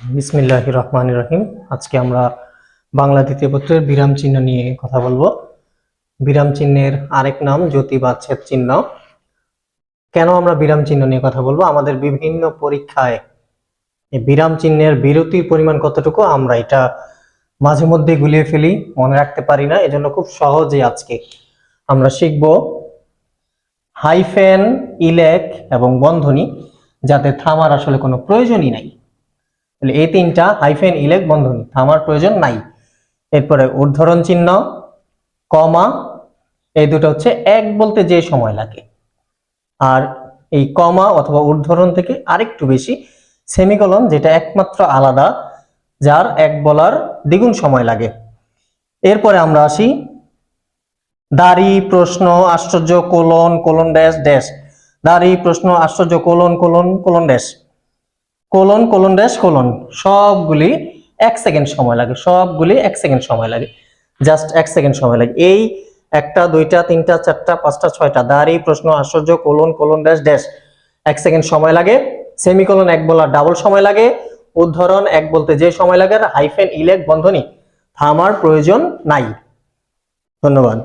বিসমিল্লাহ রহমান রহিম। আজকে আমরা বাংলা দ্বিতীয় পত্রের বিরাম চিহ্ন নিয়ে কথা বলব। বিরাম চিহ্নের আরেক নাম জ্যোতি বা ছেদ চিহ্ন। কেন আমরা বিরাম চিহ্ন নিয়ে কথা বলব? আমাদের বিভিন্ন পরীক্ষায় বিরাম চিহ্নের বিরতির পরিমাণ কতটুকু আমরা এটা মাঝে মধ্যে গুলিয়ে ফেলি, মনে রাখতে পারি না, এজন্য খুব সহজে আজকে আমরা শিখব হাইফেন ইলেক এবং বন্ধনী, যাতে থামার আসলে কোনো প্রয়োজনই নাই। তাহলে এই তিনটা হাইফেন ইলেক বন্ধনী থামার প্রয়োজন নাই। এরপরে উদ্ধরণ চিহ্ন, কমা, এই দুটো হচ্ছে এক বলতে যে সময় লাগে। আর এই কমা অথবা উদ্ধরণ থেকে আরেকটু বেশি, সেমিকলন যেটা একমাত্র আলাদা, যার এক বলার দ্বিগুণ সময় লাগে। এরপরে আমরা আসি, দাড়ি, প্রশ্ন, আশ্চর্য, কোলন কোলন, ড্যাশ ড্যাশ। দাড়ি, প্রশ্ন, আশ্চর্য, colon colon colon, dash. Colon colon dash, colon. সবগুলি এক সেকেন্ড সময় লাগে, সবগুলি এক সেকেন্ড সময় লাগে। জাস্ট এক সেকেন্ড সময় লাগে। এই একটা, দুইটা, তিনটা, চারটা, পাঁচটা, ছয়টা, দাঁড়ি, প্রশ্ন, আশ্চর্য, কোলন কোলন ড্যাশ ড্যাশ। এক সেকেন্ড সময় লাগে। সেমিকোলন এক বলার ডাবল সময় লাগে। উদ্ধরণ এক বলতে যে সময় লাগে, আর হাইফেন ইলেক বন্ধনী থামার প্রয়োজন নাই। ধন্যবাদ।